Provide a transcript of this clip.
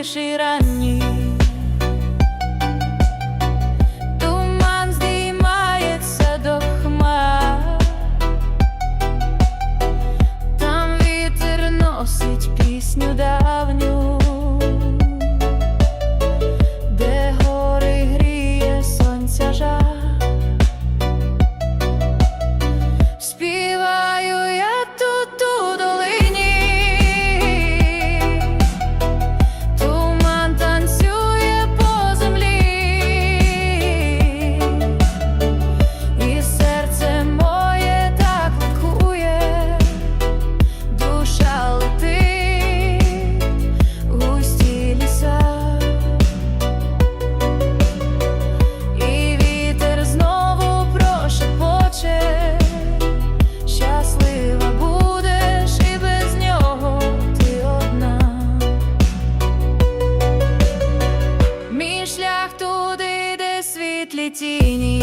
тиші ранній চিনি